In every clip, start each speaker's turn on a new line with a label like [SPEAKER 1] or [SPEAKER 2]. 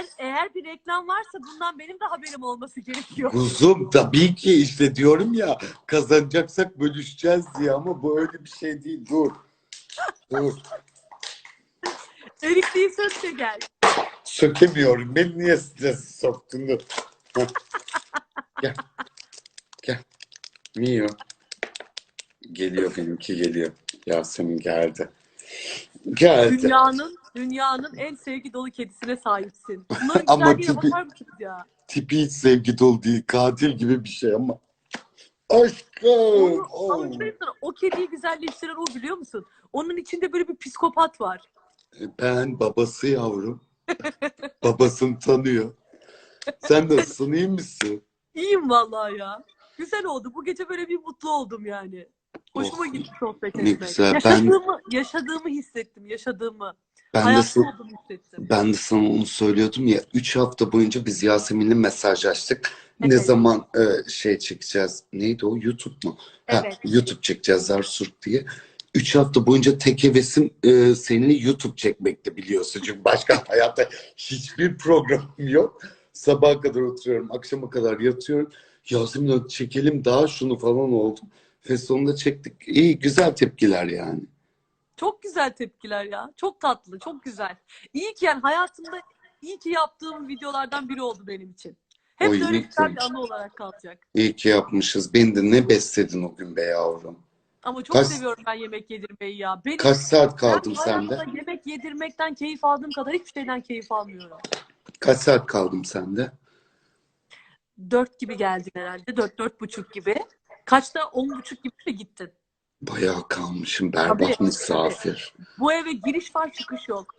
[SPEAKER 1] eğer eğer bir reklam varsa bundan benim de haberim olması gerekiyor.
[SPEAKER 2] Kuzum tabii ki işte diyorum ya kazanacaksak bölüşeceğiz diye ama bu öyle bir şey değil. Dur. Dur.
[SPEAKER 1] Erikliği söz gel.
[SPEAKER 2] Sökemiyorum. Beni niye strese soktun? Gel. Gel. Mio. Geliyor benimki geliyor. Yasemin geldi. Geldi.
[SPEAKER 1] Dünyanın dünyanın en sevgi dolu kedisine sahipsin. Bunların
[SPEAKER 2] Ama tipi-
[SPEAKER 1] bakar mısınız ya?
[SPEAKER 2] Tipi hiç sevgi dolu değil. Katil gibi bir şey ama. Aşkım.
[SPEAKER 1] Onu,
[SPEAKER 2] oh.
[SPEAKER 1] ama sana, o kediyi güzelleştiren o biliyor musun? Onun içinde böyle bir psikopat var.
[SPEAKER 2] Ben babası yavrum. Babasını tanıyor. Sen nasılsın iyi misin?
[SPEAKER 1] İyiyim vallahi ya. Güzel oldu. Bu gece böyle bir mutlu oldum yani. Hoşuma
[SPEAKER 2] Oh,
[SPEAKER 1] gitti sohbet
[SPEAKER 2] ne
[SPEAKER 1] etmek.
[SPEAKER 2] güzel. Ben-
[SPEAKER 1] Yaşadığımı, yaşadığımı hissettim. Yaşadığımı.
[SPEAKER 2] Ben de,
[SPEAKER 1] Hayatta olduğumu hissettim.
[SPEAKER 2] ben de sana onu söylüyordum ya. Üç hafta boyunca biz Yasemin'le mesajlaştık. Ne
[SPEAKER 1] Evet.
[SPEAKER 2] zaman e, şey çekeceğiz? Neydi o? YouTube mu? Ha,
[SPEAKER 1] Evet.
[SPEAKER 2] YouTube çekeceğiz Zarsurt diye. Üç hafta boyunca tek hevesim e, seninle YouTube çekmekti biliyorsun. Çünkü başka hayatta hiçbir programım yok. Sabaha kadar oturuyorum, akşama kadar yatıyorum. Yasemin çekelim daha şunu falan oldum. Ve sonunda çektik. İyi, güzel tepkiler yani.
[SPEAKER 1] Çok güzel tepkiler ya. Çok tatlı, çok güzel. İyi ki yani hayatımda iyi ki yaptığım videolardan biri oldu benim için. Hep
[SPEAKER 2] Oy,
[SPEAKER 1] de öyle
[SPEAKER 2] iyi
[SPEAKER 1] güzel bir anı olarak kalacak.
[SPEAKER 2] İyi ki yapmışız. Beni de ne besledin o gün be yavrum.
[SPEAKER 1] Ama çok
[SPEAKER 2] Kaç-
[SPEAKER 1] seviyorum ben yemek yedirmeyi ya. Benim,
[SPEAKER 2] Kaç saat kaldım
[SPEAKER 1] ben
[SPEAKER 2] sende?
[SPEAKER 1] hayatımda yemek yedirmekten keyif aldığım kadar hiçbir şeyden keyif almıyorum.
[SPEAKER 2] Kaç saat kaldım sende?
[SPEAKER 1] Dört gibi geldin herhalde. Dört, dört buçuk gibi. Kaçta? On buçuk gibi mi gittin?
[SPEAKER 2] Bayağı kalmışım. Berbat
[SPEAKER 1] Tabii,
[SPEAKER 2] misafir.
[SPEAKER 1] Bu eve giriş var çıkış yok.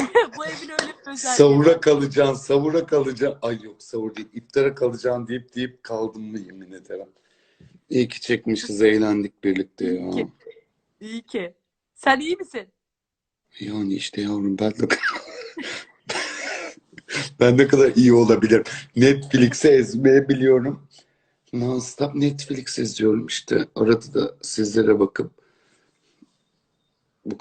[SPEAKER 1] Bu evin öyle bir özelliği.
[SPEAKER 2] Savura kalacaksın, savura kalacaksın. Ay yok savur değil, iftara kalacaksın deyip deyip kaldım mı yemin ederim. İyi ki çekmişiz, eğlendik birlikte ya.
[SPEAKER 1] İyi ki. İyi ki. Sen iyi misin?
[SPEAKER 2] Yani işte yavrum ben de ben ne kadar iyi olabilirim. Netflix'e ezmeye biliyorum. Non-stop Netflix izliyorum işte. Arada da sizlere bakıp bu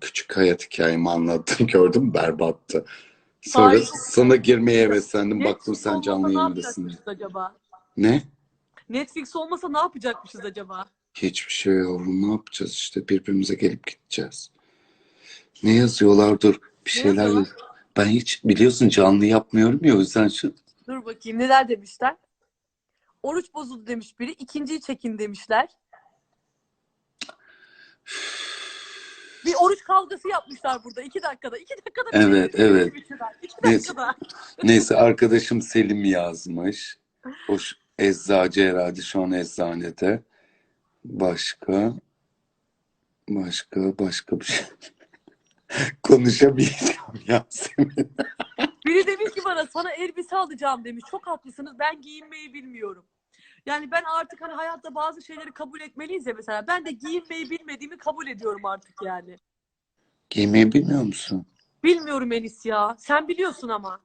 [SPEAKER 2] küçük hayat hikayemi anlattım. Gördün mü? Berbattı. Sonra
[SPEAKER 1] Ay, çok
[SPEAKER 2] sana girmeye heveslendim. Baktım sen canlı yayındasın.
[SPEAKER 1] acaba?
[SPEAKER 2] Ne?
[SPEAKER 1] Netflix olmasa ne yapacakmışız acaba?
[SPEAKER 2] Hiçbir şey yavrum. Ne yapacağız işte? Birbirimize gelip gideceğiz. Ne yazıyorlar? Dur. Bir
[SPEAKER 1] Ne
[SPEAKER 2] şeyler
[SPEAKER 1] yazıyorlar?
[SPEAKER 2] yaz- Ben hiç biliyorsun canlı yapmıyorum ya o yüzden şu
[SPEAKER 1] Dur bakayım neler demişler? Oruç bozuldu demiş biri. İkinciyi çekin demişler. Bir oruç kavgası yapmışlar burada. iki dakikada. İki dakikada bir
[SPEAKER 2] Evet,
[SPEAKER 1] şey
[SPEAKER 2] evet.
[SPEAKER 1] bitirdiler. İki
[SPEAKER 2] Neyse.
[SPEAKER 1] dakikada.
[SPEAKER 2] Neyse arkadaşım Selim yazmış. O eczacı herhalde şu an eczanede. Başka başka başka bir şey. Konuşamayacağım Yasemin.
[SPEAKER 1] Bana sana elbise alacağım demiş. Çok haklısınız. Ben giyinmeyi bilmiyorum. Yani ben artık hani hayatta bazı şeyleri kabul etmeliyiz ya mesela. Ben de giyinmeyi bilmediğimi kabul ediyorum artık yani.
[SPEAKER 2] Giymeyi bilmiyor musun?
[SPEAKER 1] Bilmiyorum Enis ya. Sen biliyorsun ama.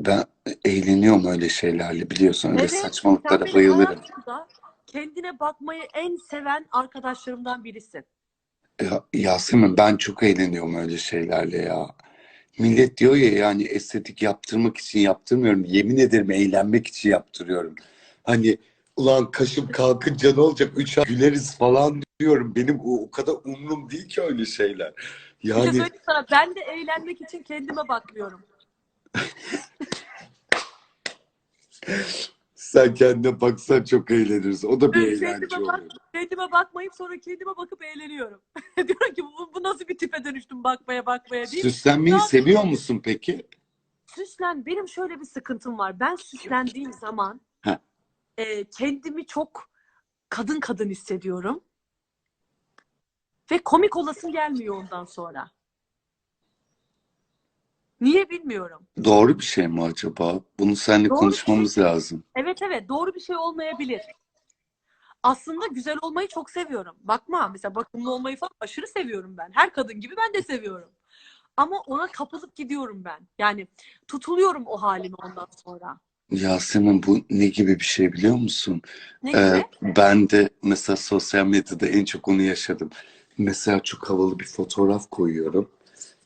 [SPEAKER 2] Ben eğleniyorum öyle şeylerle biliyorsun. Öyle
[SPEAKER 1] Evet,
[SPEAKER 2] saçmalıklara bayılırım.
[SPEAKER 1] kendine bakmayı en seven arkadaşlarımdan birisin.
[SPEAKER 2] Ya, Yasemin ben çok eğleniyorum öyle şeylerle ya. Millet diyor ya yani estetik yaptırmak için yaptırmıyorum. Yemin ederim eğlenmek için yaptırıyorum. Hani ulan kaşım kalkınca ne olacak? Üç ay güleriz falan diyorum. Benim o, o kadar umrum değil ki öyle şeyler.
[SPEAKER 1] Bir de
[SPEAKER 2] Yani
[SPEAKER 1] söyleyeyim sana ben de eğlenmek için kendime bakmıyorum.
[SPEAKER 2] sen kendine baksan çok eğleniriz. O da bir
[SPEAKER 1] Ben
[SPEAKER 2] eğlence
[SPEAKER 1] kendime, bak,
[SPEAKER 2] oluyor.
[SPEAKER 1] kendime bakmayıp sonra kendime bakıp eğleniyorum. Diyorum ki bu, bu nasıl bir tipe dönüştüm bakmaya bakmaya değil.
[SPEAKER 2] Süslenmeyi
[SPEAKER 1] Ne
[SPEAKER 2] seviyor musun peki?
[SPEAKER 1] Süslen benim şöyle bir sıkıntım var. Ben süslendiğim zaman
[SPEAKER 2] Ha.
[SPEAKER 1] e, kendimi çok kadın kadın hissediyorum. Ve komik olasım gelmiyor ondan sonra. Niye bilmiyorum.
[SPEAKER 2] Doğru bir şey mi acaba? Bunu seninle
[SPEAKER 1] Doğru
[SPEAKER 2] konuşmamız lazım.
[SPEAKER 1] Evet evet doğru bir şey olmayabilir. Aslında güzel olmayı çok seviyorum. Bakma mesela bakımlı olmayı falan aşırı seviyorum ben. Her kadın gibi ben de seviyorum. Ama ona kapılıp gidiyorum ben. Yani tutuluyorum o halime ondan sonra.
[SPEAKER 2] Yasemin bu ne gibi bir şey biliyor musun?
[SPEAKER 1] Ne
[SPEAKER 2] Ee,
[SPEAKER 1] gibi?
[SPEAKER 2] ben de mesela sosyal medyada en çok onu yaşadım. Mesela çok havalı bir fotoğraf koyuyorum.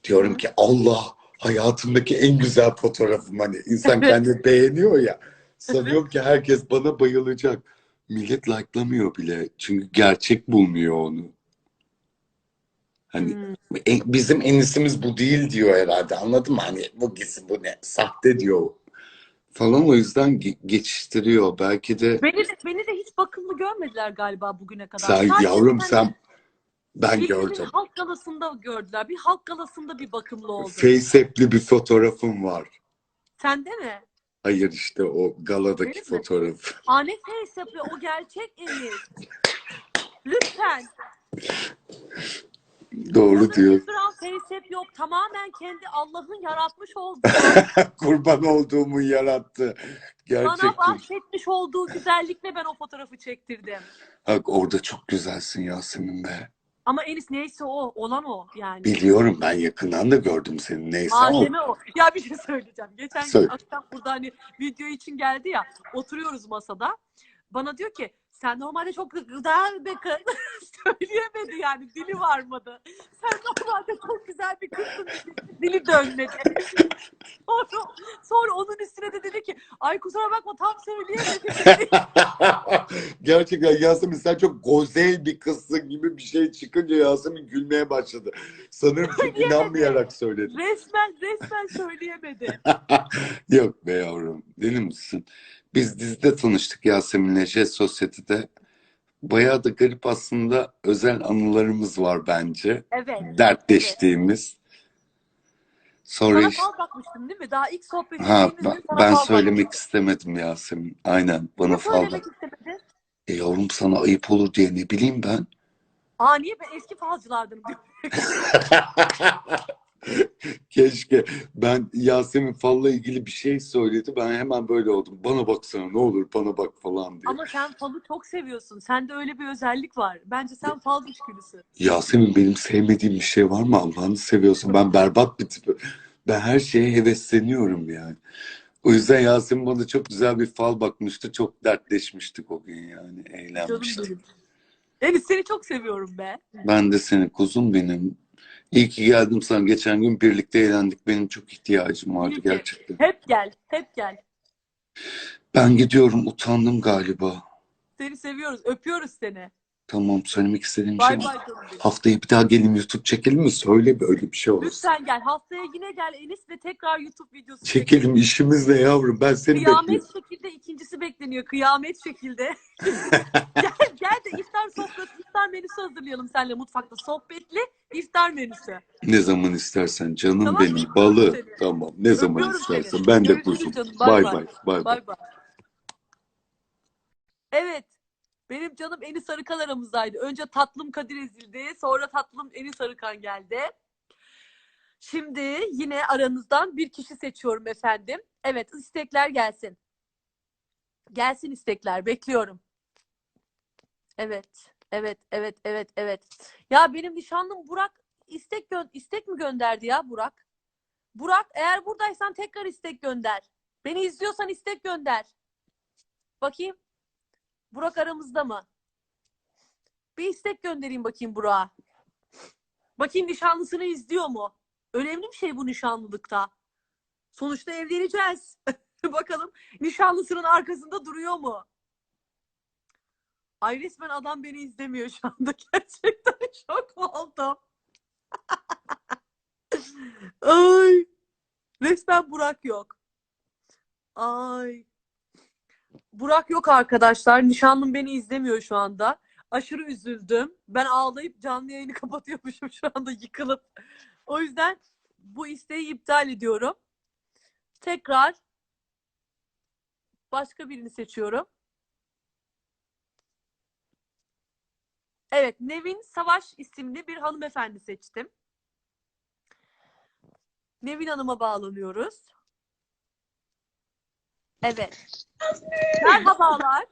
[SPEAKER 2] Diyorum
[SPEAKER 1] Hı.
[SPEAKER 2] ki Allah hayatımdaki en güzel fotoğrafım hani insan kendini beğeniyor ya. Sanıyorum ki herkes bana bayılacak. Millet like'lamıyor bile. Çünkü gerçek bulmuyor onu. Hani
[SPEAKER 1] Hmm.
[SPEAKER 2] e- bizim en iyisimiz bu değil diyor herhalde. Anladın mı? Hani bu gitsin bu ne? Sahte diyor. Falan o yüzden ge- geçiştiriyor. Belki de
[SPEAKER 1] Beni de, beni de hiç bakımlı görmediler galiba bugüne kadar.
[SPEAKER 2] sen
[SPEAKER 1] Sadece
[SPEAKER 2] yavrum
[SPEAKER 1] hani
[SPEAKER 2] sen ben
[SPEAKER 1] birinin
[SPEAKER 2] gördüm.
[SPEAKER 1] halk galasında gördüler. Bir halk galasında bir bakımlı oldu.
[SPEAKER 2] Faceapp'li bir fotoğrafım var.
[SPEAKER 1] Sende mi?
[SPEAKER 2] Hayır işte o galadaki
[SPEAKER 1] mi?
[SPEAKER 2] fotoğraf.
[SPEAKER 1] Aa ne face yapıyor? O gerçek Emir. Lütfen.
[SPEAKER 2] Doğru diyor.
[SPEAKER 1] bir gram face yap yok. Tamamen kendi Allah'ın yaratmış olduğu,
[SPEAKER 2] Kurban olduğumu yarattı.
[SPEAKER 1] bana
[SPEAKER 2] Gerçekten.
[SPEAKER 1] bahsetmiş olduğu güzellikle ben o fotoğrafı çektirdim.
[SPEAKER 2] Bak orada çok güzelsin Yasemin be.
[SPEAKER 1] Ama Enis neyse o, olan o yani.
[SPEAKER 2] Biliyorum ben yakından da gördüm seni. Neyse
[SPEAKER 1] Malzeme o. Ya bir şey söyleyeceğim. Geçen gün
[SPEAKER 2] Söyle.
[SPEAKER 1] akşam burada hani video için geldi ya. Oturuyoruz masada. Bana diyor ki sen normalde çok güzel bir kız. Söyleyemedi yani. Dili varmadı. Sen normalde çok güzel bir kızsın. Dili dönmedi. sonra, sonra onun üstüne de dedi ki ay kusura bakma tam söyleyemedim.
[SPEAKER 2] Gerçekten Yasemin sen çok gozel bir kızsın gibi bir şey çıkınca Yasemin gülmeye başladı. Sanırım ki inanmayarak söyledi.
[SPEAKER 1] resmen resmen söyleyemedi.
[SPEAKER 2] Yok be yavrum. Deli misin? Biz dizide tanıştık Yasemin'le Jet Sosyete'de. Bayağı da garip aslında özel anılarımız var bence.
[SPEAKER 1] Evet.
[SPEAKER 2] Dertleştiğimiz. Sonra
[SPEAKER 1] Sana
[SPEAKER 2] işte...
[SPEAKER 1] bakmıştım değil mi? Daha ilk sohbet
[SPEAKER 2] Ha, ben, ben söylemek
[SPEAKER 1] bakmıştım.
[SPEAKER 2] istemedim Yasemin. Aynen bana
[SPEAKER 1] Niye
[SPEAKER 2] fal
[SPEAKER 1] söylemek istemedin?
[SPEAKER 2] E yavrum sana ayıp olur diye ne bileyim ben.
[SPEAKER 1] Aa niye ben eski falcılardım.
[SPEAKER 2] Keşke ben Yasemin Fal'la ilgili bir şey söyledi. Ben hemen böyle oldum. Bana baksana ne olur bana bak falan diye.
[SPEAKER 1] Ama sen falı çok seviyorsun. Sende öyle bir özellik var. Bence sen fal düşkünüsün.
[SPEAKER 2] Yasemin benim sevmediğim bir şey var mı? Allah'ını seviyorsun. Ben berbat bir tipim. Ben her şeye hevesleniyorum yani. O yüzden Yasemin bana çok güzel bir fal bakmıştı. Çok dertleşmiştik o gün yani.
[SPEAKER 1] Canım
[SPEAKER 2] Eğlenmiştik.
[SPEAKER 1] benim. Enis seni çok seviyorum be.
[SPEAKER 2] Ben de seni kuzum benim. İyi ki geldim sana. Geçen gün birlikte eğlendik. Benim çok ihtiyacım vardı
[SPEAKER 1] ki.
[SPEAKER 2] gerçekten.
[SPEAKER 1] Hep gel, hep gel.
[SPEAKER 2] Ben gidiyorum. Utandım galiba.
[SPEAKER 1] Seni seviyoruz, öpüyoruz seni.
[SPEAKER 2] Tamam söylemek istediğim bir şey var. Haftaya bir daha gelin YouTube çekelim mi? Söyle böyle bir şey olsun.
[SPEAKER 1] Lütfen gel. Haftaya yine gel Enis ve tekrar YouTube videosu
[SPEAKER 2] Çekelim işimiz ne yavrum? Ben seni bekliyorum.
[SPEAKER 1] Kıyamet şekilde ikincisi bekleniyor. Kıyamet şekilde. gel, gel de iftar sofrası, iftar menüsü hazırlayalım seninle mutfakta. Sohbetli iftar menüsü.
[SPEAKER 2] Ne zaman istersen canım
[SPEAKER 1] Tamam,
[SPEAKER 2] benim. Balı.
[SPEAKER 1] seni.
[SPEAKER 2] Tamam. Ne zaman
[SPEAKER 1] Öpüyorum
[SPEAKER 2] istersen.
[SPEAKER 1] seni.
[SPEAKER 2] Ben de kuzum.
[SPEAKER 1] Bay
[SPEAKER 2] bay.
[SPEAKER 1] Bay
[SPEAKER 2] bay.
[SPEAKER 1] Evet. Benim canım Enis Arıkan aramızdaydı. Önce tatlım Kadir ezildi. Sonra tatlım Enis Arıkan geldi. Şimdi yine aranızdan bir kişi seçiyorum efendim. Evet istekler gelsin. Gelsin istekler. Bekliyorum. Evet. Evet, evet, evet, evet. Ya benim nişanlım Burak istek istek mi gönderdi ya Burak? Burak eğer buradaysan tekrar istek gönder. Beni izliyorsan istek gönder. Bakayım. Burak aramızda mı? Bir istek göndereyim bakayım Burak'a. Bakayım nişanlısını izliyor mu? Önemli bir şey bu nişanlılıkta. Sonuçta evleneceğiz. Bakalım nişanlısının arkasında duruyor mu? Ay resmen adam beni izlemiyor şu anda. Gerçekten şok oldum. Ay. Resmen Burak yok. Ay. Burak yok arkadaşlar. Nişanlım beni izlemiyor şu anda. Aşırı üzüldüm. Ben ağlayıp canlı yayını kapatıyormuşum şu anda yıkılıp. O yüzden bu isteği iptal ediyorum. Tekrar başka birini seçiyorum. Evet, Nevin Savaş isimli bir hanımefendi seçtim. Nevin Hanım'a bağlanıyoruz. Evet. Merhabalar.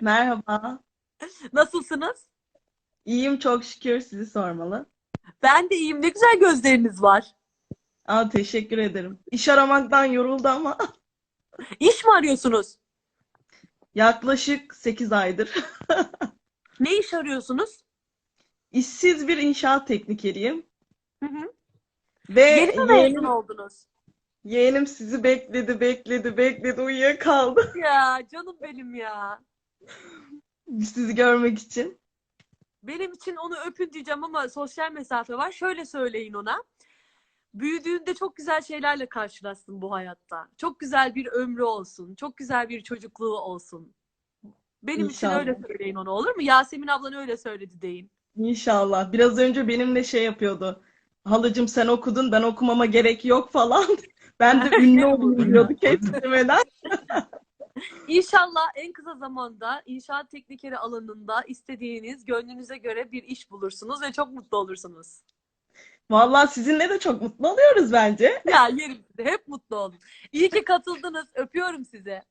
[SPEAKER 3] Merhaba.
[SPEAKER 1] Nasılsınız?
[SPEAKER 3] İyiyim çok şükür sizi sormalı.
[SPEAKER 1] Ben de iyiyim. Ne güzel gözleriniz var.
[SPEAKER 3] Aa, teşekkür ederim. İş aramaktan yoruldu ama
[SPEAKER 1] İş mi arıyorsunuz?
[SPEAKER 3] yaklaşık 8 aydır.
[SPEAKER 1] Ne iş arıyorsunuz?
[SPEAKER 3] İşsiz bir inşaat teknikeriyim.
[SPEAKER 1] Hı hı.
[SPEAKER 3] Ve
[SPEAKER 1] Yeni mi mezun oldunuz?
[SPEAKER 3] Yeğenim sizi bekledi, bekledi, bekledi, uyuyakaldı
[SPEAKER 1] Ya canım benim ya.
[SPEAKER 3] sizi görmek için.
[SPEAKER 1] Benim için onu öpün diyeceğim ama sosyal mesafe var. Şöyle söyleyin ona. Büyüdüğünde çok güzel şeylerle karşılaşsın bu hayatta. Çok güzel bir ömrü olsun. Çok güzel bir çocukluğu olsun. Benim için
[SPEAKER 3] İnşallah.
[SPEAKER 1] öyle söyleyin ona olur mu? Yasemin ablan öyle söyledi deyin.
[SPEAKER 3] İnşallah. Biraz önce benimle şey yapıyordu. Halacığım sen okudun, ben okumama gerek yok falan. Ben de ünlü olayım diyordu kestirmeden.
[SPEAKER 1] İnşallah en kısa zamanda inşaat teknikeri alanında istediğiniz, gönlünüze göre bir iş bulursunuz ve çok mutlu olursunuz.
[SPEAKER 3] Vallahi sizinle de çok mutlu oluyoruz bence.
[SPEAKER 1] Ya yerim. Hep mutlu olun. İyi ki katıldınız. Öpüyorum sizi.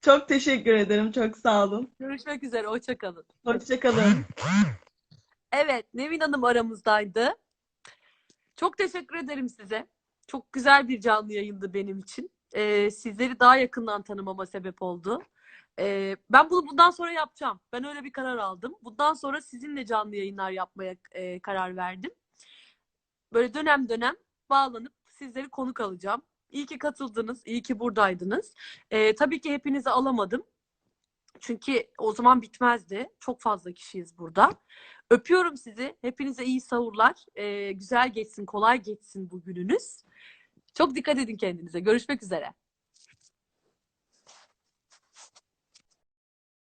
[SPEAKER 3] Çok teşekkür ederim. Çok sağ olun.
[SPEAKER 1] Görüşmek üzere. Hoşça kalın.
[SPEAKER 3] Hoşçakalın.
[SPEAKER 1] Evet, Nevin Hanım aramızdaydı. Çok teşekkür ederim size. Çok güzel bir canlı yayındı benim için. Ee, sizleri daha yakından tanımama sebep oldu. Ee, ben bunu bundan sonra yapacağım. Ben öyle bir karar aldım. Bundan sonra sizinle canlı yayınlar yapmaya e, karar verdim. Böyle dönem dönem bağlanıp sizleri konuk alacağım. İyi ki katıldınız, iyi ki buradaydınız. Ee, tabii ki hepinizi alamadım. Çünkü o zaman bitmezdi. Çok fazla kişiyiz burada. Öpüyorum sizi. Hepinize iyi sahurlar. Ee, güzel geçsin, kolay geçsin bu gününüz. Çok dikkat edin kendinize. Görüşmek üzere.